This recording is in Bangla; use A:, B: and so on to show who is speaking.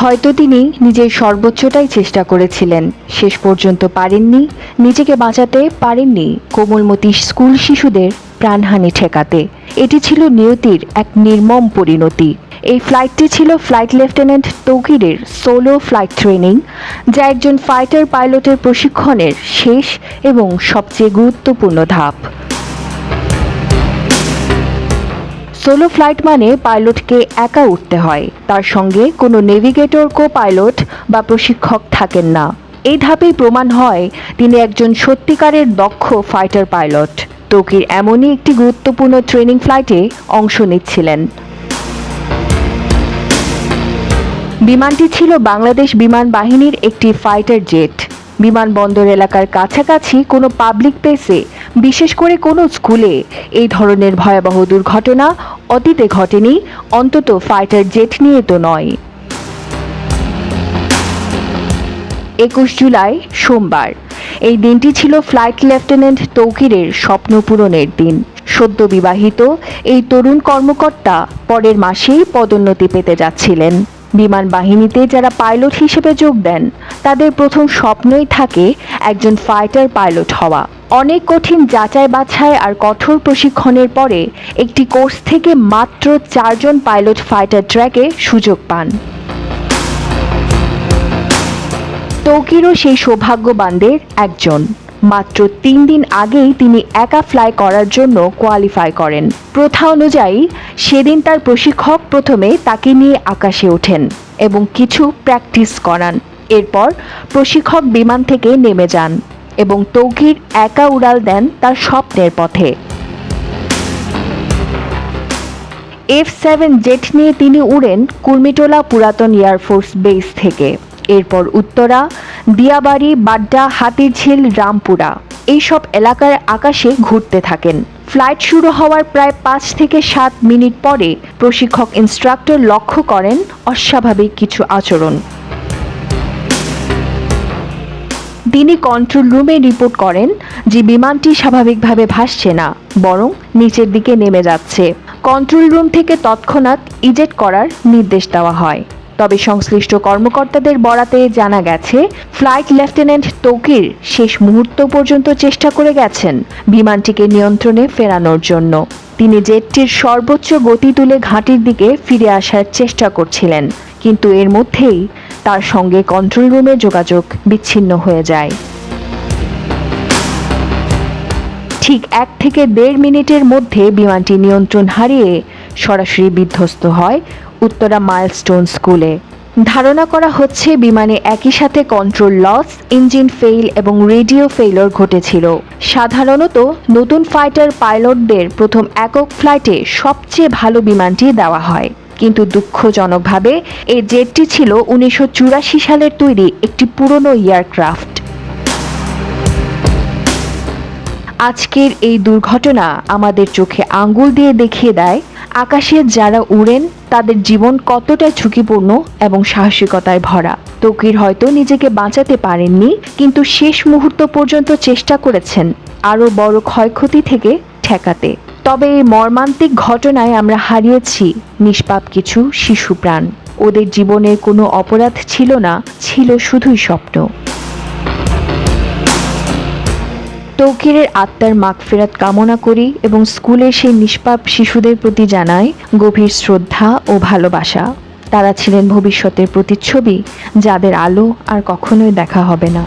A: হয়তো তিনি নিজের সর্বোচ্চটাই চেষ্টা করেছিলেন। শেষ পর্যন্ত পারেননি, নিজেকে বাঁচাতে পারেননি কোমলমতি স্কুল শিশুদের প্রাণহানি ঠেকাতে। এটি ছিল নিয়তির এক নির্মম পরিণতি। এই ফ্লাইটটি ছিল ফ্লাইট লেফটেন্যান্ট তৌকিরের সোলো ফ্লাইট ট্রেনিং যা একজন ফাইটার পাইলটের প্রশিক্ষণের শেষ এবং সবচেয়ে গুরুত্বপূর্ণ ধাপ। সোলো ফ্লাইট মানে পাইলটকে একা উঠতে হয়। তার সঙ্গে কোনো নেভিগেটর কো পাইলট বা প্রশিক্ষক থাকেন না। এই ধাপেই প্রমাণ হয় তিনি একজন সত্যিকারের দক্ষ ফাইটার পাইলট। তৌকির এমনই একটি গুরুত্বপূর্ণ ট্রেনিং ফ্লাইটে অংশ নিচ্ছিলেন। বিমানটি ছিল বাংলাদেশ বিমান বাহিনীর একটি ফাইটার জেট। বিমানবন্দর এলাকার কাছাকাছি কোনো পাবলিক প্লেসে বিশেষ করে কোনো স্কুলে এই ধরনের ভয়াবহ দুর্ঘটনা অতীতে ঘটেনি, অন্তত ফাইটার জেট নিয়ে তো নয়। একুশ জুলাই, সোমবার। এই দিনটি ছিল ফ্লাইট লেফটেন্যান্ট তৌকিরের স্বপ্ন পূরণের দিন। সদ্য বিবাহিত এই তরুণ কর্মকর্তা পরের মাসেই পদোন্নতি পেতে যাচ্ছিলেন। বিমান বাহিনীতে যারা পাইলট হিসেবে যোগ দেন, তাদের প্রথম স্বপ্নই থাকে একজন ফাইটার পাইলট হওয়া। অনেক কঠিন যাচাই বাছাই আর কঠোর প্রশিক্ষণের পরে একটি কোর্স থেকে মাত্র চারজন পাইলট ফাইটার ট্র্যাকে সুযোগ পান। তৌকিরও সেই সৌভাগ্যবানদের একজন। মাত্র তিন দিন আগেই তিনি একা ফ্লাই করার জন্য কোয়ালিফাই করেন। প্রথা অনুযায়ী সেদিন তার প্রশিক্ষক প্রথমে তাকে নিয়ে আকাশে ওঠেন এবং কিছু প্র্যাকটিস করান। এরপর প্রশিক্ষক বিমান থেকে নেমে যান এবং তৌকির একা উড়াল দেন তার স্বপ্নের পথে। এফ সেভেন জেট নিয়ে তিনি উড়েন কুর্মিটোলা পুরাতন এয়ারফোর্স বেস থেকে। এরপর উত্তরা দিয়াবাড়ি, বাড্ডা, হাতিরঝিল, রামপুরা। এইসব এলাকার আকাশে ঘুরতে থাকেন। ফ্লাইট শুরু হওয়ার প্রায় পাঁচ থেকে সাত মিনিট পরে প্রশিক্ষক ইনস্ট্রাক্টর লক্ষ্য করেন অস্বাভাবিক কিছু আচরণ। তিনি কন্ট্রোল রুমে রিপোর্ট করেন যে বিমানটি স্বাভাবিকভাবে ভাসছে না, বরং নিচের দিকে নেমে যাচ্ছে। কন্ট্রোল রুম থেকে তৎক্ষণাৎ ইজেক্ট করার নির্দেশ দেওয়া হয়। তবে সংশ্লিষ্ট কর্মকর্তাদের বরাতে জানা গেছে, ফ্লাইট লেফটেন্যান্ট তৌকির শেষ মুহূর্ত পর্যন্ত চেষ্টা করে গেছেন বিমানটিকে নিয়ন্ত্রণে ফেরানোর জন্য। তিনি জেটটির সর্বোচ্চ গতি তুলে ঘাঁটির দিকে ফিরে আসার চেষ্টা করছিলেন, কিন্তু এর মধ্যেই তার সঙ্গে কন্ট্রোল রুমে যোগাযোগ বিচ্ছিন্ন হয়ে যায়। ঠিক এক থেকে দেড় মিনিটের মধ্যে বিমানটি নিয়ন্ত্রণ হারিয়ে সরাসরি বিধ্বস্ত হয় উত্তরা মাইলস্টোন স্কুলে। ধারণা করা হচ্ছে, বিমানে একই সাথে কন্ট্রোল লস, ইঞ্জিন ফেইল এবং রেডিও ফেইলর ঘটেছিল। সাধারণত নতুন ফাইটার পাইলটদের প্রথম একক ফ্লাইটে সবচেয়ে ভালো বিমানটি দেওয়া হয়। কিন্তু দুঃখজনকভাবে এই জেটটি ছিল উনিশশো চুরাশি সালের তৈরি একটি পুরনো এয়ারক্রাফট। আজকের এই দুর্ঘটনা আমাদের চোখে আঙ্গুল দিয়ে দেখিয়ে দেয় আকাশে যারা উড়েন, তাদের জীবন কতটা ঝুঁকিপূর্ণ এবং সাহসিকতায় ভরা। তকির হয়তো নিজেকে বাঁচাতে পারেননি, কিন্তু শেষ মুহূর্ত পর্যন্ত চেষ্টা করেছেন আরও বড় ক্ষয়ক্ষতি থেকে ঠেকাতে। তবে এই মর্মান্তিক ঘটনায় আমরা হারিয়েছি নিষ্পাপ কিছু শিশু প্রাণ ওদের জীবনের কোনো অপরাধ ছিল না, ছিল শুধুই স্বপ্ন। তৌকিরের আত্মার মাগফেরাত কামনা করি এবং স্কুলে সেই নিষ্পাপ শিশুদের প্রতি জানাই গভীর শ্রদ্ধা ও ভালোবাসা। তারা ছিলেন ভবিষ্যতের প্রতিচ্ছবি, যাদের আলো আর কখনোই দেখা হবে না।